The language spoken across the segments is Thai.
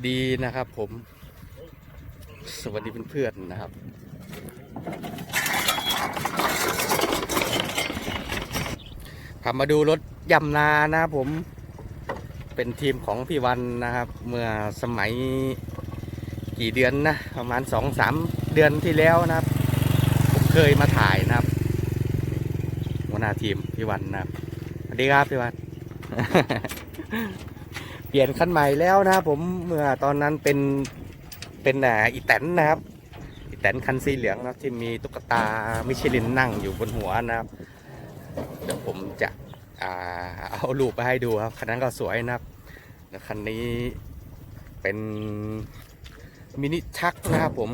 สวัสดีนะครับผม สวัสดีเพื่อนๆนะครับพามาดูรถยำนานะครับผมเป็นทีมของพี่วันนะครับ เมื่อสมัยกี่เดือนนะ ประมาณสองสามเดือนที่แล้วนะครับ ผมเคยมาถ่ายนะครับหัวหน้าทีมพี่วันนะครับสวัสดีครับพี่วัน เปลี่ยนคันใหม่แล้วนะครับผมเมื่อตอนนั้นเป็นเป็นอ,อีแตนนะครับอีแตนคันสีเหลืองนะที่มีตุ๊กตามิชลินนั่งอยู่บนหัวนะครับ เดี๋ยวผมจะอเอารูปไปให้ดูครับคันนั้นก็สวยนะครับแล้วคันนี้เป็นมินิชักนะครับผม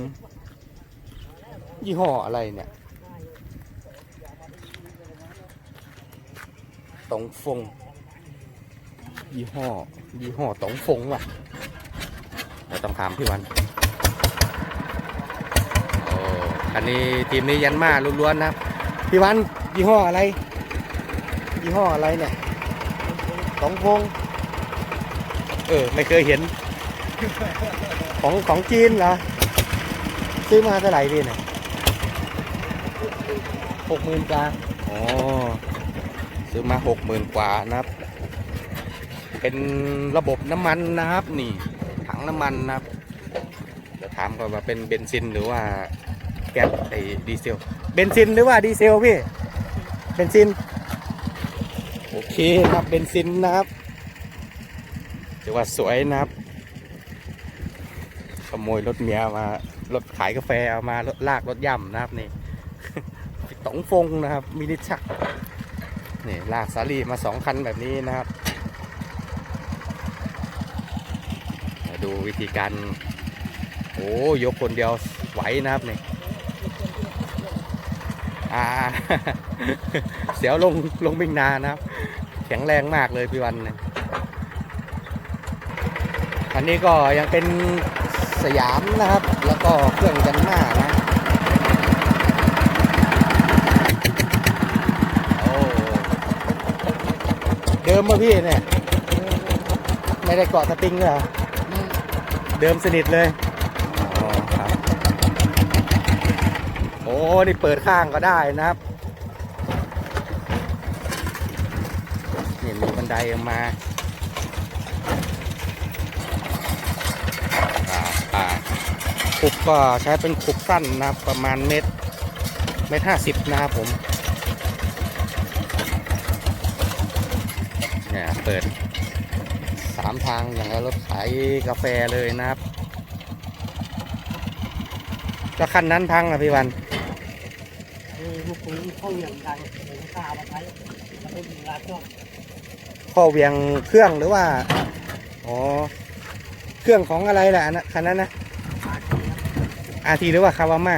ยี่ห้ออะไรเนี่ยตงฟงยี่ห้อ ยี่ห้อตงฟงว่ะเราต้องถามพี่วันโอ้คันนี้ทีมนี้ยันมาล้วนๆนะครับพี่วันยี่ห้ออะไร ยี่ห้ออะไรเนี่ยตงฟงเออไม่เคยเห็น ของของจีนเหรอซื้อมาเท่าไหร่พี่เนี่ยหกหมื่นกว่าอ๋อซื้อมาหกหมื่นกว่านะครับ เป็นระบบน้ำมันนะครับ นี่ถังน้ำมันนะครับเดี๋ยวถามก่อนว่าเป็นเบนซินหรือว่าแก๊สไอ้ดีเซลเบนซินหรือว่าดีเซลพี่เบนซินโอเคครับเบนซินนะครับถือว่าสวยนะครับขโมยรถเมียมารถขายกาแฟเอามารถลากรถย่ำนะครับนี่ต๋องฟงนะครับมินิชักนี่ลากสาลีมาสองคันแบบนี้นะครับมาดู วิธีการ โอ้ยกคนเดียวไหวนะครับนี่อ่าเสียวลงลงบิงนานะครับ แข็งแรงมากเลยพี่วันเนี่ยคันนี้ก็ยังเป็นสยามนะครับ แล้วก็เครื่องยันหน้านะโอ้เดิมมาพี่เนี่ย ไม่ได้เกาะสปริงเลยเหรอ เดิมสนิทเลยอ๋อครับโอ้นี่เปิดข้างก็ได้นะครับนี่มีบันไดออกมาอ่าขุบก็ใช้เป็นขุบสั้นนะครับประมาณเมตรเมตรห้าสิบนะครับผมเนี่ยเปิด ทางอย่างกับรถขายกาแฟเลยนะครับแล้วคันนั้นพังอะพี่วันเออลูกปืนเข้าอย่างดังเลยข้ามาใช้แล้วก็ยิงลาดช่องข้อเวียงเครื่องหรือว่า อ๋อ เครื่องของอะไรล่ะอันนั้นคันนั้นนะอาทีนะอาทีหรือว่าคาวาม่า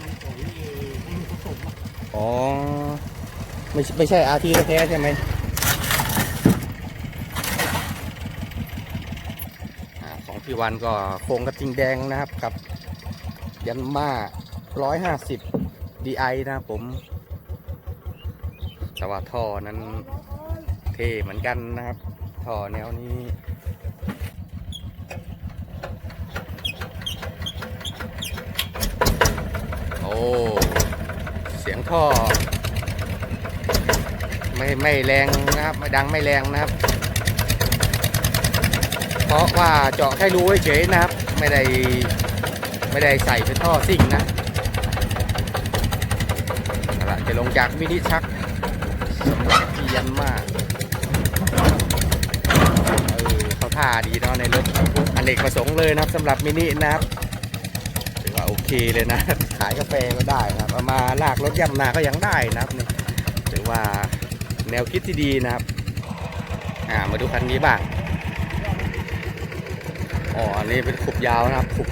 มันของเอไม่มีผสมอะอ๋อ ไม่ใช่ไม่ใช่อาทีแท้ๆใช่ไหมี่วันก็โครงกระทิงแดงนะครับกับยันมาร้อยห้าสิบดีไอนะครับผมแต่ว่าท่อนั้นเท่เหมือนกันนะครับ ท่อแนวนี้โอ้เสียงท่อ ไม่ไม่แรงนะครับ ไม่ดังไม่แรงนะครับ ราะว่าเจาะแค่รูเฉยนะครับ ไม่ได้ไม่ได้ใส่เป็นท่อซิ่งนะละจะลงจากมินิชักสำหรับพี่ยันมากเออเขาท่าดีเนาะในรถอันเอกประสงค์เลยนะครับสำหรับมินินะครับถือว่าโอเคเลยนะ ขายกาแฟก็ได้นะครับเอามาลากรถย่ำนาก็ยังได้นะครับนี่ถือว่าแนวคิดที่ดีนะครับอ่ามาดูคันนี้บ้าง อ๋อ อันนี้เป็นขุบยาวนะครับ ขุบ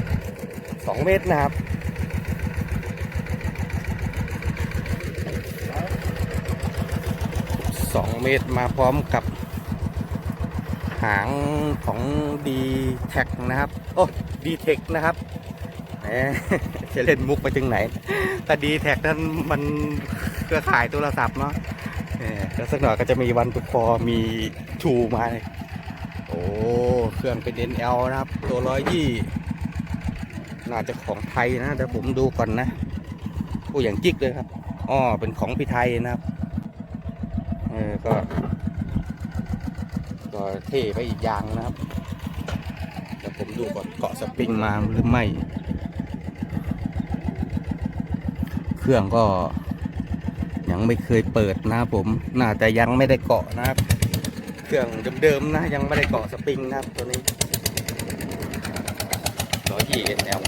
สองเมตรนะครับ สองเมตรมาพร้อมกับหางของ d t แท็กนะครับ โอ้ดีเทคนะครับแหมจะเล่นมุกไปถึงไหน แต่ดีแท็กนั้นมันเครือข่ายโทรศัพท์เนาะแล้วสักหน่อยก็จะมีวันตุกพอมีชูมาเลย โอ้ เครื่องเป็น NL นะครับ ตัวร้อยยี่น่าจะของไทยนะเดี๋ยวผมดูก่อนนะโอ้อย่างจิกเลยครับอ๋อเป็นของพี่ไทยนะครับเออก็ ก็เท่ไปอีกอย่างนะครับเดี๋ยวผมดูก่อนเกาะสปริงมาหรือไม่ เครื่องก็ยังไม่เคยเปิดนะครับผม น่าจะยังไม่ได้เกาะนะครับ เครื่องเดิมๆนะ ยังไม่ได้เกาะสปริงนะครับตัวนี้ร้อยยี่เอล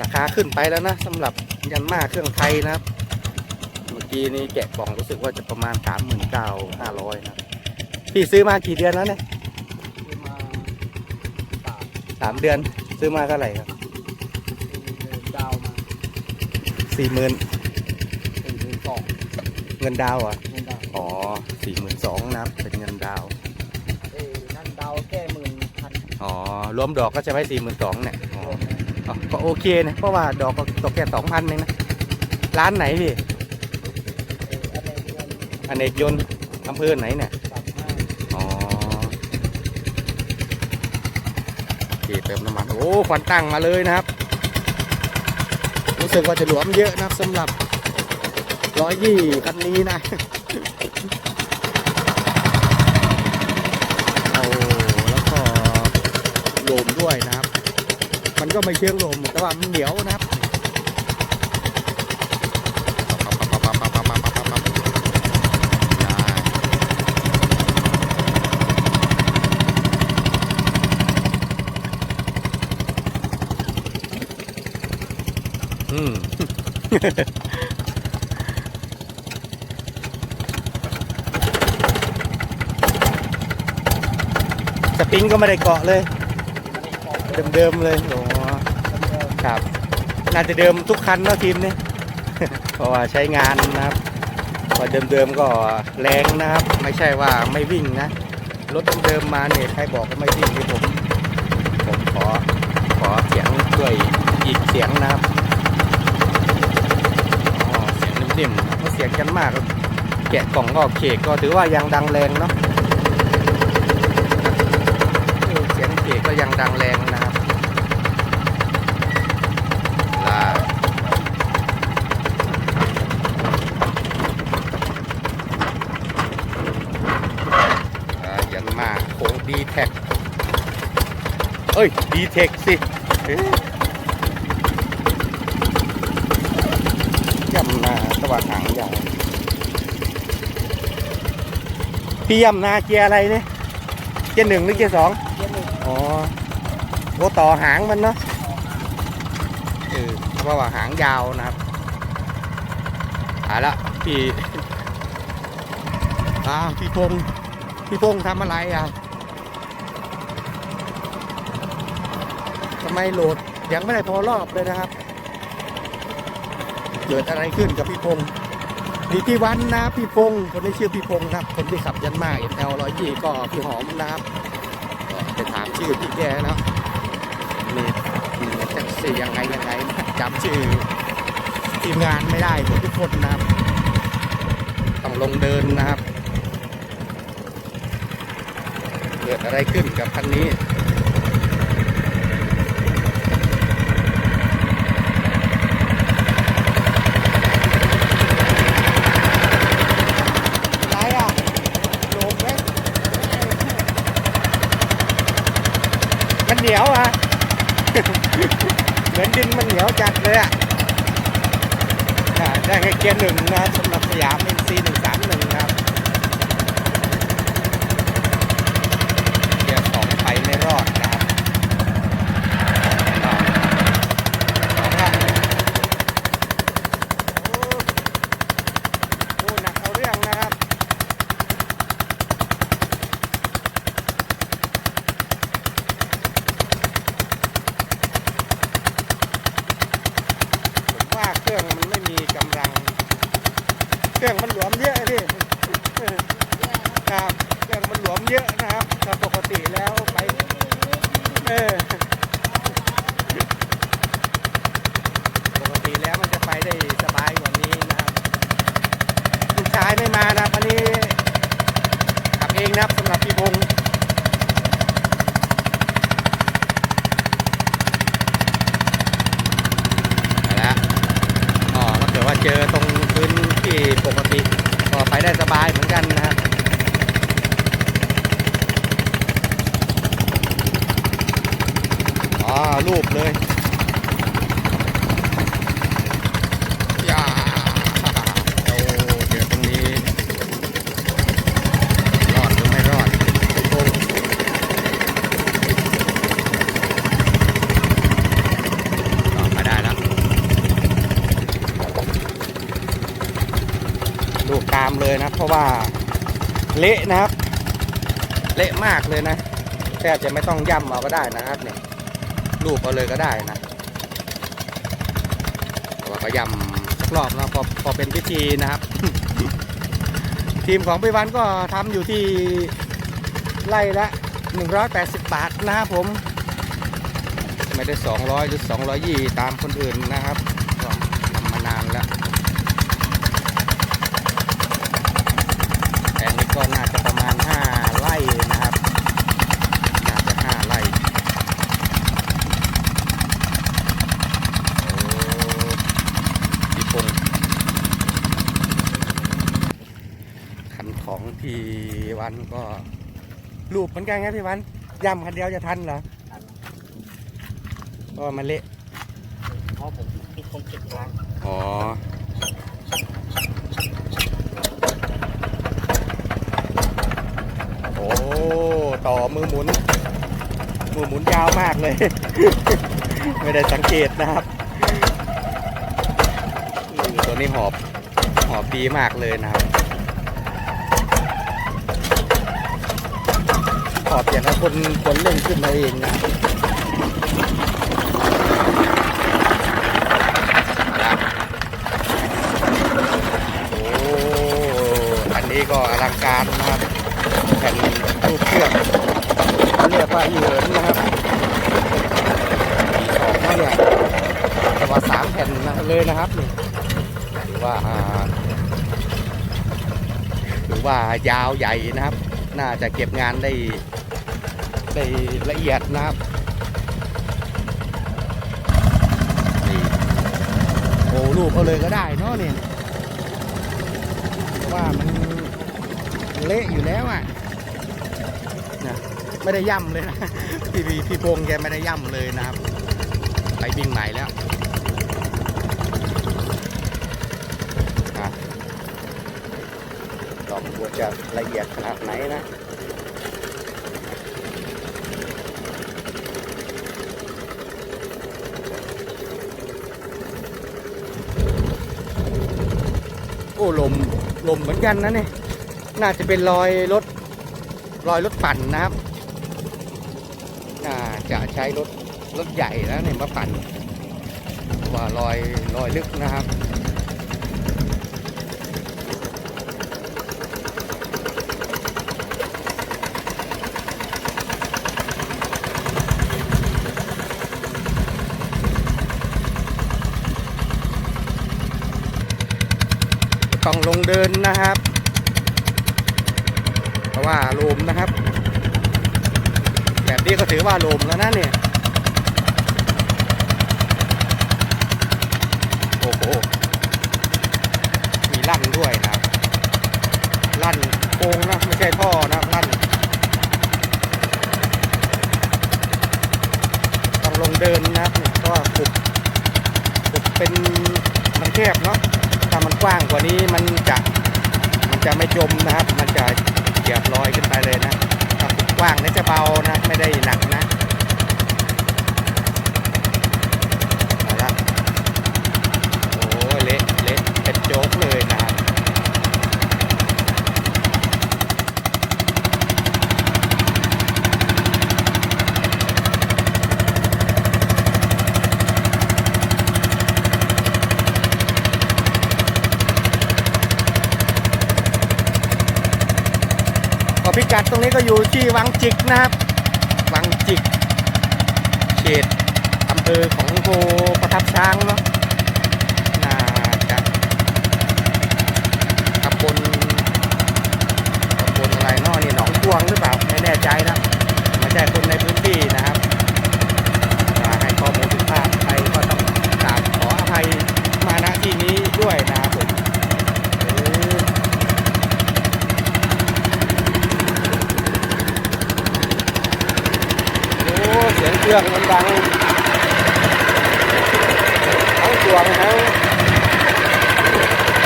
ราคาขึ้นไปแล้วนะสำหรับยันมาเครื่องไทยนะครับ เมื่อกี้นี้แกะกล่องรู้สึกว่าจะประมาณสามหมื่นเก้าห้าร้อยนะครับพี่ซื้อมากี่เดือนแล้วเนี่ยซื้อมาสามสามเดือนซื้อมาเท่าไหร่ครับดาวมาสี่หมื่นสี่หมื่นสองเงินดาวเหรอะเงินดาวอ๋อ สี่หมื่นสองนะครับ เป็นเงินดาว เอ้ยนั่นดาวแค่หมื่นพันอ๋อ รวมดอกก็จะไว้สี่หมื่นสองเนี่ยอ๋ออ๋อก็โอเคนะ เพราะว่าดอกก็ตกแค่สองพันเองนะ ร้านไหนพี่เอ้ยอะไรเงินอเนกยนต์อำเภอไหนเนี่ยสามห้าอ๋อโอเคเติมน้ำมัน โอ้ควันตั้งมาเลยนะครับ รู้สึกว่าจะหลวมเยอะนะครับสำหรับร้อยยี่คันนี้นะ เอาแล้วก็ โลมด้วยนะครับ มันก็ไม่เชิงโลมแต่ว่ามันเหนียวนะครับอืมสปริงก็ไม่ได้เกาะเลย เดิมๆเลยโอ้ครับน่าจะเดิมทุกคันเนาะทีมนี้เพราะว่าใช้งานนะครับพอเดิมๆก็แรงนะครับ ไม่ใช่ว่าไม่วิ่งนะรถเดิมๆมาเนี่ยใครบอกว่าไม่วิ่งนี่ผมผมขอขอเสียงด้วยอีกเสียงนะครับอ๋อเสียงนิ่มๆนะเพราะเสียงกันมากแกะกล่องก็เคกก็ถือว่ายังดังแรงเนาะเออเสียงเอกก็ยังดังแรงนะครับลาอ่ายันมาโค้งดีแท็ก เอ้ยดีเทคสิเอ๊ะย่ำนาตะวันหางยาวพี่ย่ำนาเกียร์อะไรเนี่ยเกียร์หนึ่งหรือเกียร์สองเย็นหนึ่งอ๋อโอ้ต่อหางมันเนาะเออเพราะว่าหางยาวนะครับเอาละพี่อ่าพี่พงษ์พี่พงษ์ทำอะไรอะทำ ไมโหลดยังไม่ได้พอรอบเลยนะครับ เกิดอะไรขึ้นกับพี่พงษ์มีพี่วันนะพี่พงษ์คนนี้ชื่อพี่พงษ์ครับ คนที่ขับยันมาเอลร้อยยี่ก็พี่หอมนะครับไปถามชื่อพี่แกแล้วมีมีแท็กซี่ยังไงยังไงจำชื่อทีมงานไม่ได้หมทุกคนนะครับต้องลงเดินนะครับ เกิดอะไรขึ้นกับคันนี้ ไรอะโลมไหม มันเหนียวอะ เหมือนดินมันเหนี ยวจัดเลยอะอ่าได้แค่เกียร์หนึ่งนะสำหรับสยามนี่งสามหนึ่งครับ เกียร์สองไปไม่รอดนะครับอ่าสองละโอ้โอ้หนักเอาเรื่องนะครับ ผมว่าเครื่องมันไม่มีกำลัง เครื่องมันหลวมเยอะพี่เออครับเครื่องมันหลวม เยอะนะครับแต่ปกติแล้วไปเออปกติแล้วมันจะไปได้สบายกว่านี้นะครับลูกชายไม่มานะครับอันนี้ขับเองนะครับสำหรับพี่พงษ์ เจอตรงพื้นที่ปกติก็ไปได้สบายเหมือนกันนะครับ อ๋อรูปเลยย่าโอ้เดี๋ยวตรงนี้ รอดหรือไม่รอดโอ้รอดมาได้แล้ว ลูตามเลยนะเพราะว่าเละนะครับ เละมากเลยนะแทบจะไม่ต้องย่ำเอาก็ได้นะครับเนี่ยรูปเอาเลยก็ได้นะแต่ว่าก็ย่ำสักรอบนะพอพอเป็นพิธีนะครับ ทีมของพี่วันก็ทำอยู่ที่ไล่ละ 180 บาทนะครับผม ไม่ได้ 200 หรือ 220 ตามคนอื่นนะครับก็ทำมานานแล้ว แต่นี้ก็น่าจะประมาณ 5 ไร่นะครับ น่าจะ 5 ไร่ โอ้พี่พงษ์คันของพี่ วันก็รูปเหมือนกันไงพี่วันย่ำคันเดียวจะทันเหรอก็มันเละเพราะผมเป็นคนเก็บร้านอ๋อโอ้ต่อมือหมุน มือหมุนยาวมากเลย ไม่ได้สังเกตนะครับอืมตัวนี้หอบหอบดีมากเลยนะครับ อบอย่างกับคนคนเล่นขึ้นมาเองนะโอ้อันนี้ก็อลังการนะครับแผ่นรูปเครื่องเรียกว่าอีเหินนะครับมีสองนะเนี่ยแต่ว่าสามแผ่นเลยนะครับนี่ถือว่าอ่าถือว่ายาวใหญ่นะครับ น่าจะเก็บงานได้ ได้ละเอียดนะครับโอ้รูปเอาเลยก็ได้เนาะนี่ว่ามันเละอยู่แล้วอะนะไม่ได้ย่ำเลยนะพี่พี่พี่พงษ์แกไม่ได้ย่ำเลยนะครับ ไปบิงใหม่แล้วอะลองดูว่าจะละเอียดขนาดไหนนะ โอ้ลมล มเหมือนกันนะเนี่ยน่าจะเป็นรอยรถรอยรถปั่นนะครับน่าจะใช้รถรถใหญ่แล้วเนี่ยมาปั่นว่ารอยรอยลึกนะครับ ลงเดินนะครับเพราะว่าลมนะครับ แบบนี้ก็ถือว่าลมแล้วนะเนี่ย โอ้โห มีลั่นด้วยนะครับ ลั่นโค้งนะ ไม่ใช่ท่อนะลั่น ต้องลงเดินนะครับเนี่ยเพราะว่าขุดขุดเป็นมันแคบเนาะ ถ้ามั นี้มันจะมันจะไม่จมนะครับ มันจะเหยียบลอยขึ้นไปเลยนะกว้างและจะเบานะ ไม่ได้หนักนะเอาละโอ้ยเละเละเป็นโจ๊กเลยนะครับก็พิกัดตรงนี้ก็อยู่ที่วัง จิกนะครับวังจิก เขตอำเภอของโพประทับช้างเนาะน่าจะตำบลตำบลอะไรเนาะนี่หนองพวงหรือเปล่า ไม่แน่ใจนะไม่ใช่คนในพื้นที่นะครับถ้าให้ข้อมูลผิดพลาดใครก็ต้องกราบขออภัยมาณที่นี้ด้วยนะครับ เครื่องมันดังทั้งตวงทั้ง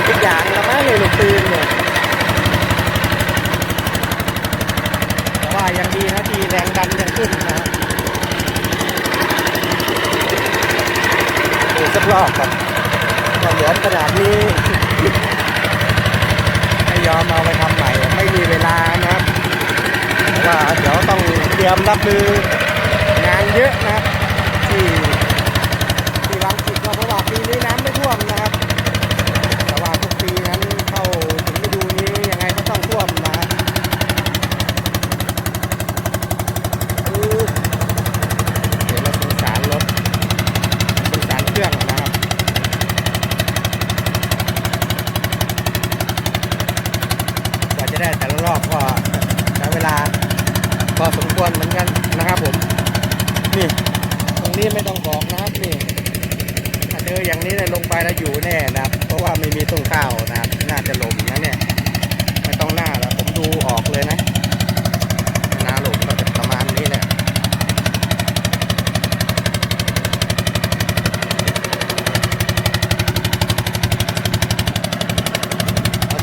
ทุกอย่างละมั้งเลยลูกปืนเนี่ยแต่ว่ายังดีนะที่แรงดันยังขึ้นนะฮะดูสักรอบก่อนก็เหลือขนาดนี้ไม่ยอมเอาไปทำใหม่ ไม่มีเวลานะครับเพราะว่าเดี๋ยวต้องเตรียมรับมือานเยอะนะครับที่ที่วังจิตก็เพราะว่าปีนี้น้ำไม่ท่วมนะครับ แต่ว่าทุกปีนั้นเข้าถึงฤดูนี้ยังไงก็ต้องท่วมนะครับคือเดี๋ยวเราสงสารรถสงสารเครื่องนะครับกว่าจะได้แต่ละรอบก็ใช้เวลาพอสมควรเหมือนกันนะครับผม นี่ตรงนี้ไม่ต้องบอกนะครับนี่ถ้าเจออย่างนี้เนี่ยลงไปแล้วอยู่แน่นะครับเพราะว่าไม่มีต้นข้าวนะครับน่าจะหลมนะเนี่ยไม่ต้องหน้าแล้วผมดูออกเลยนะน้าหลมก็จะประมาณนี้แหละ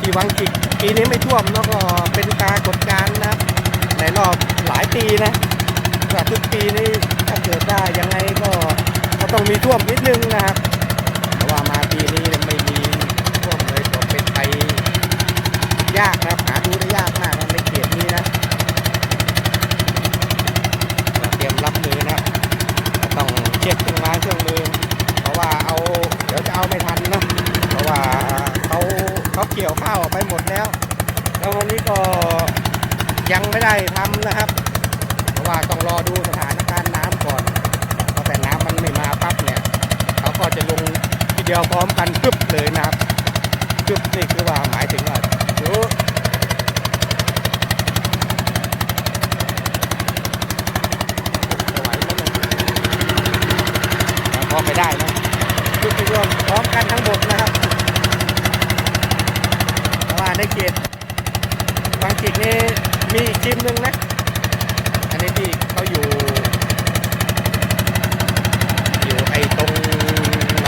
ที่วังจิกปีนี้ไม่ท่วมแล้วก็เป็นปรากฏการนะในรอบหลายปีนะว่าทุกปีนี้ ถ้าเกิดได้ยังไงก็ก็ต้องมีท่วมนิดนึงนะครับแต่ว่ามาปีนี้เนี่ยไม่มีท่วมเลยก็เป็นไปยากนะครับหาดูได้ยากมากนะในเขตนี้นะเตรียมรับมือนะครับต้องเช็คเครื่องไม้เครื่องมือ เพราะว่าเอาเดี๋ยวจะเอาไม่ทันนะเพราะว่าเขาเขาเกี่ยวข้าวไปหมดแล้ว แล้ววันนี้ก็ยังไม่ได้ทำนะครับ เพราะว่าต้องรอดูสถาน ก็จะลงทีเดียวพร้อมกันปึ๊บเลยนะครับปึ๊บนี่คือว่าหมายถึงว่าเดี๋ยวจะไวไหมเนี่ยพอไปได้นะปึ๊บทีเดียวพร้อมกันทั้งหมดนะครับเพราะว่าในเขตบางจิกนี่มีอีกทีมหนึ่งนะ อันนี้ที่เขาอยู่ไอ้ตรง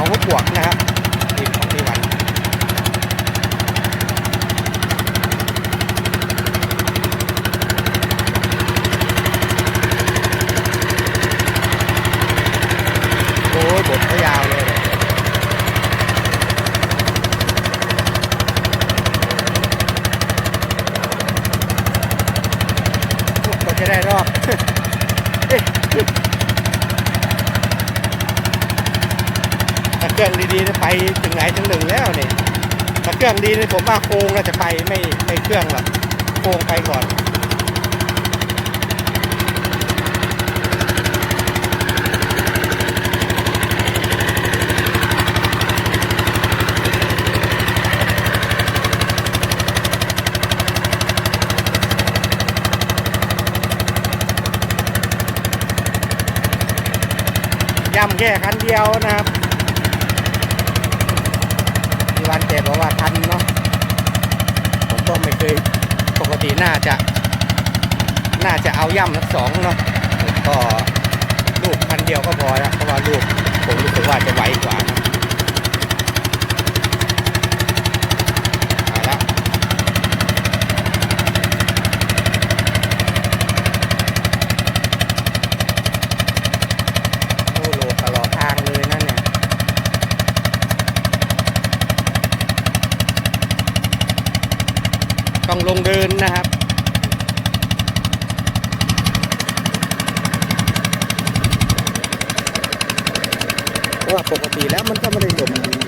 ลูกหัวปวกนะครับทีมของทีวันโอ้ยบทเขายาวเลยเนี่ยก็จะได้รอบ เอ๊ะถ้า เครื่องดีๆไปถึงไหนถึงหนึ่งแล้วเนี่ยถ้าเครื่องดีเนี่ยผมว่าโค้งเราจะไปไม่ไม่เครื่องหรอกโค้งไปก่อนย่ำแค่คันเดียวนะครับมีวันเจ็ดบอกว่า ทันเนาะผมก็ไม่เคยปกติน่าจะ น่าจะเอาย่ำสักสองเนาะก็ลูกพันเดียวก็พอแล้วเพราะว่าลูกผมรู้สึกว่าจะไวกว่านะ โอ้โหตลอดทางเลยนั่นเนี่ย ต้องลงเดินนะครับ เพราะว่าปกติแล้วมันก็ไม่ได้ดม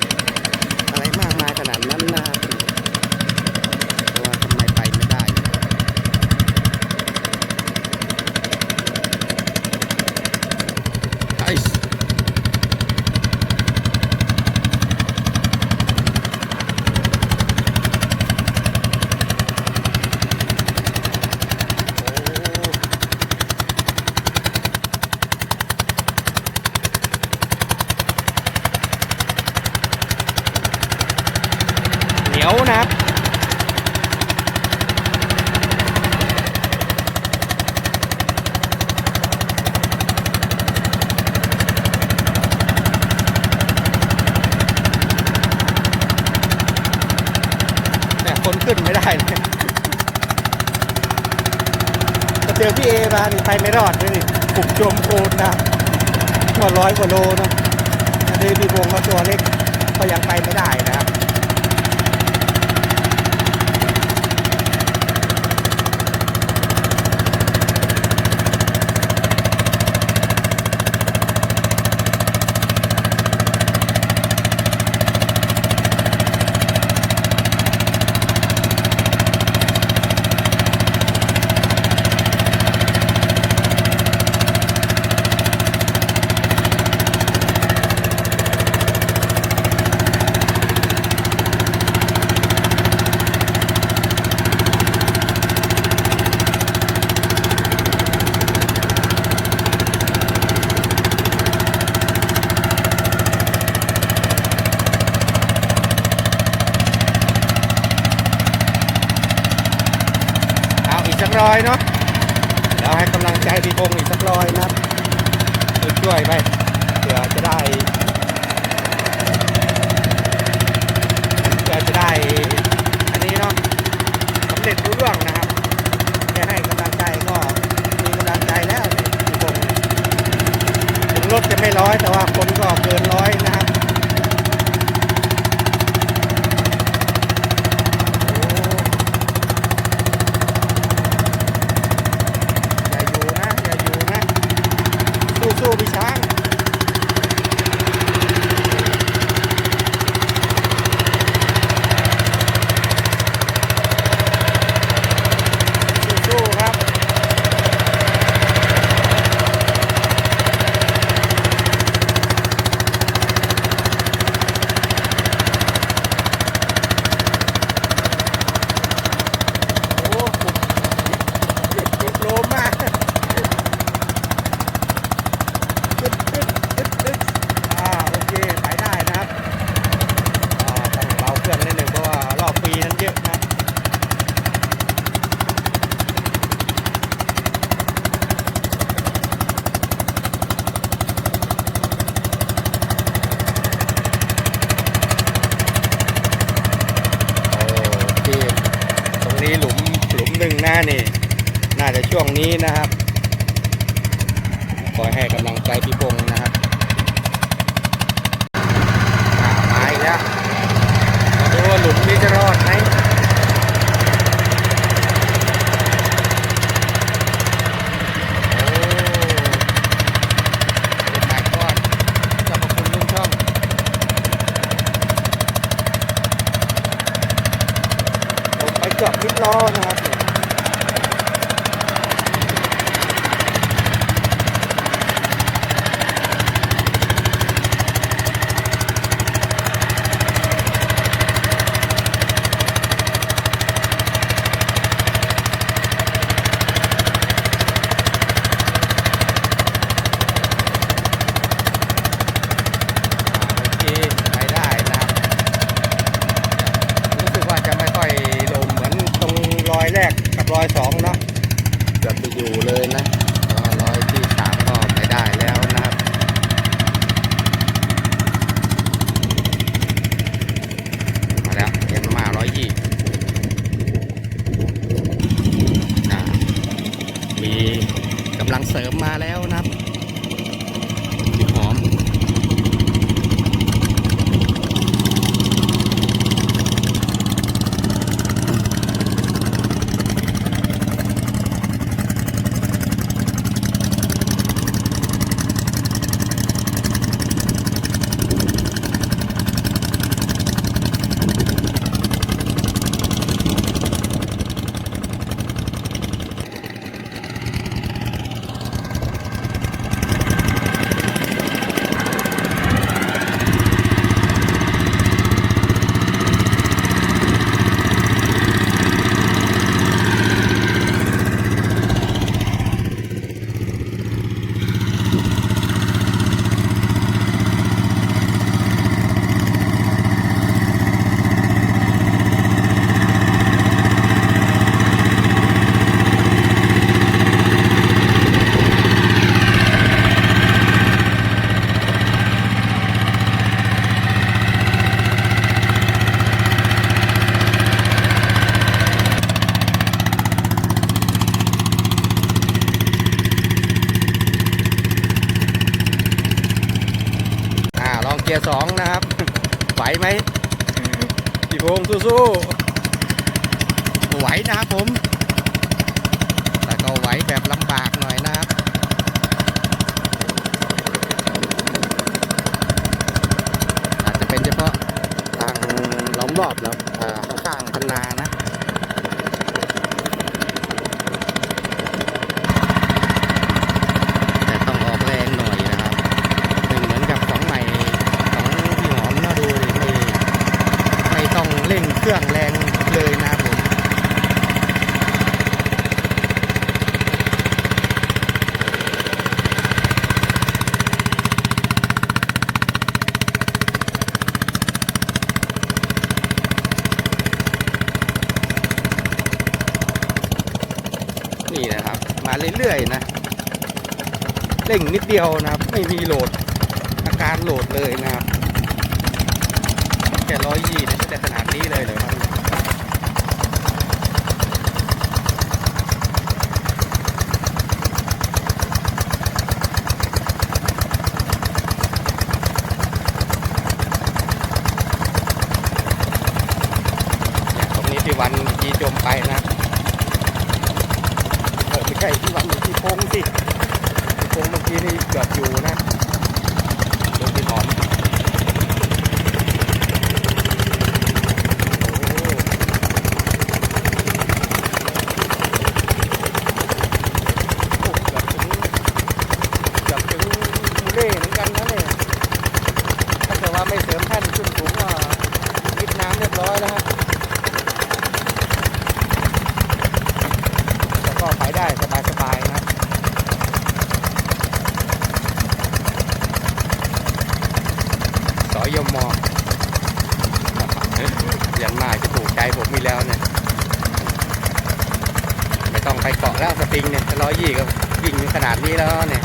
โลนะอันนี้พี่วงก็ตัวเล็กก็ยังไปไม่ได้นะ ไม่ร้อยแต่ว่าคนก็เกินร้อย ช่วงนี้นะครับ สองนะครับไหวไหมพี่พงษ์สู้ๆไหวนะครับผม แต่ก็ไหวแบบลำบากหน่อยนะครับอาจจะเป็นเฉพาะทางล้อมรอบแล้วเอ่อข้างๆคันนานะ แต่ต้องออกแรงหน่อยนะครับหนึ่งเหมือนกับของใหม่ของพี่หอมนะดูดิไม่ไม่ต้องเร่งเครื่องแรงเลยนะครับผม นี่นะครับ มาเรื่อยๆนะเร่งนิดเดียวนะครับ ไม่มีโหลดอาการโหลดเลยนะครับแค่ร้อยยี่นี่ยแต่ขนาดนี้เลยเหรอครับตรงนี้ที่วันเมื่อกี้จมไปนะครับ เออไม่ใช่ที่วันที่พง สิที่พงเมื่อกี้นี่เกือบอยู่นะโดนที่อมโอ้เกือบถึงเกือบถึงมูเล่เหมือนกันนะเนี่ยถ้าเกิดว่าไม่เสริมแท่นขึ้นสูงก็วิดน้ำเรียบร้อยแล้วฮะ แต่ก็ไปได้สบายๆนะครับสอยมอยันมาจะถูกใจผมมีแล้วเนี่ย ไม่ต้องไปเกาะแล้วสปริงเนี่ยร้อยยี่ก็วิ่งขนาดนี้แล้วเนี่ย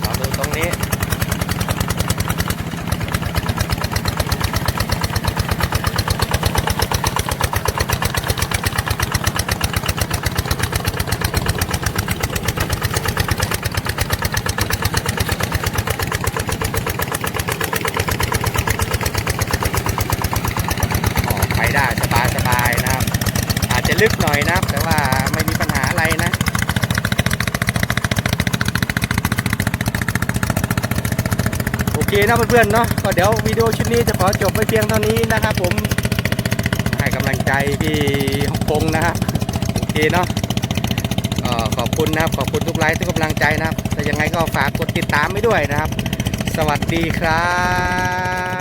เราดูตรงนี้ ออกไปได้สบายสบายๆนะครับ อาจจะลึกหน่อยนะครับ แต่ว่าไม่มีปัญหาอะไรนะ โอเคนะเพื่อนๆเนาะก็เดี๋ยววิดีโอชุดนี้จะขอจบไปเพียงเท่านี้นะครับผมให้กำลังใจพี่ฮงพงนะครับโอเคเนาะขอบคุณนะครับขอบคุณทุกไลค์ทุกกำลังใจนะครับแต่ยังไงก็ฝากกดติดตามไว้ด้วยนะครับ สวัสดีครับ